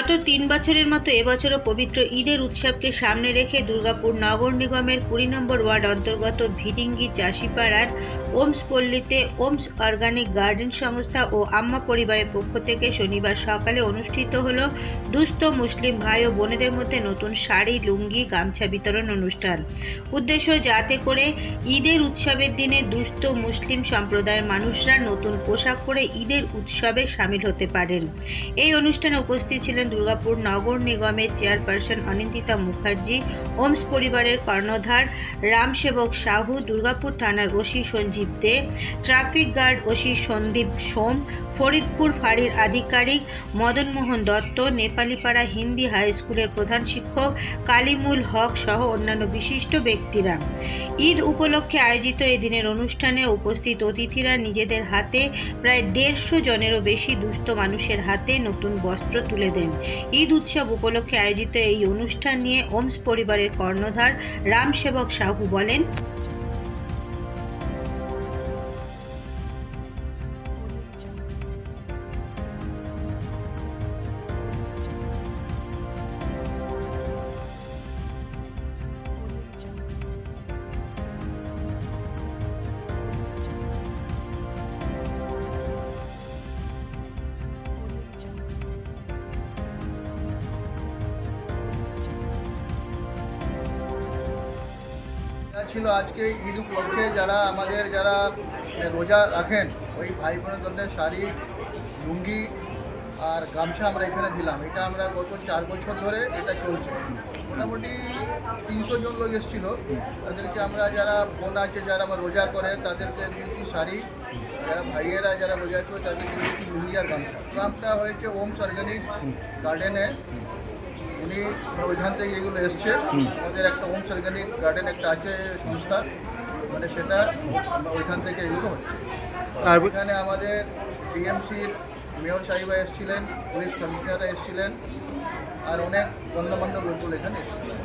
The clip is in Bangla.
গত তিন বছরের মতো এবছরও পবিত্র ঈদের উৎসবকে সামনে রেখে দুর্গাপুর নগর নিগমের কুড়ি নম্বর ওয়ার্ড অন্তর্গত ভিডিঙ্গি চাষিপাড়ার ওমস পল্লীতে ওমস অর্গানিক গার্ডেন সংস্থা ও আম্মা পরিবারের পক্ষ থেকে শনিবার সকালে অনুষ্ঠিত হল দুস্থ মুসলিম ভাই ও বোনেদের মধ্যে নতুন শাড়ি, লুঙ্গি, গামছা বিতরণ অনুষ্ঠান। উদ্দেশ্য যাতে করে ঈদের উৎসবের দিনে দুস্থ মুসলিম সম্প্রদায়ের মানুষরা নতুন পোশাক পরে ঈদের উৎসবে সামিল হতে পারেন। এই অনুষ্ঠানে উপস্থিত ছিলেন দুর্গাপুর নগর নিগমের চেয়ারপারসন অনিন্দিতা মুখার্জি, ওমস পরিবারের কর্ণধার রামসেবক সাহু, দুর্গাপুর থানার OC Sanjib De, traffic guard OC Sandip Som, Faridpur ফাঁড়ির আধিকারিক মদনমোহন দত্ত, নেপালিপাড়া হিন্দি হাই স্কুলের প্রধান শিক্ষক কালিমুল হক সহ অন্যান্য বিশিষ্ট ব্যক্তিরা। ঈদ উপলক্ষে আয়োজিত এদিনের অনুষ্ঠানে উপস্থিত অতিথিরা নিজেদের হাতে প্রায় দেড়শো জনেরও বেশি দুস্থ মানুষের হাতে নতুন বস্ত্র তুলে দেন। ঈদ উৎসব উপলক্ষে আয়োজিত এই অনুষ্ঠান নিয়ে ওমস পরিবারের কর্ণধার রামসেবক সাহু বলেন ছিল আজকে ঈদ উপলক্ষে যারা আমাদের যারা রোজা রাখেন, ওই ভাই বোনের জন্য শাড়ি, লুঙ্গি আর গামছা আমরা এখানে দিলাম। এটা আমরা গত চার বছর ধরে এটা চলছে। মোটামুটি তিনশো জন লোক এসেছিল। তাদেরকে আমরা যারা বোন আছে, যারা আমার রোজা করে, তাদেরকে দিয়েছি শাড়ি। যারা ভাইয়েরা যারা রোজা করে, তাদেরকে দিয়েছি লুঙ্গি আর গামছা। গ্রামটা হয়েছে ওমস অর্গানিক গার্ডেনে উনি মানে ওইখান থেকে এগুলো এসছে। আমাদের একটা হোমস অর্গানিক গার্ডেন একটা আছে সংস্থা। মানে সেটা আমরা ওইখান থেকে এগুলো হচ্ছে। আর ওইখানে আমাদের ডিএমসির মেয়র সাহিবা এসেছিলেন পুলিশ কমিশনাররা এসেছিলেন আর অনেক গণ্যমান্য লোকগুলো এখানে এসেছিলেন।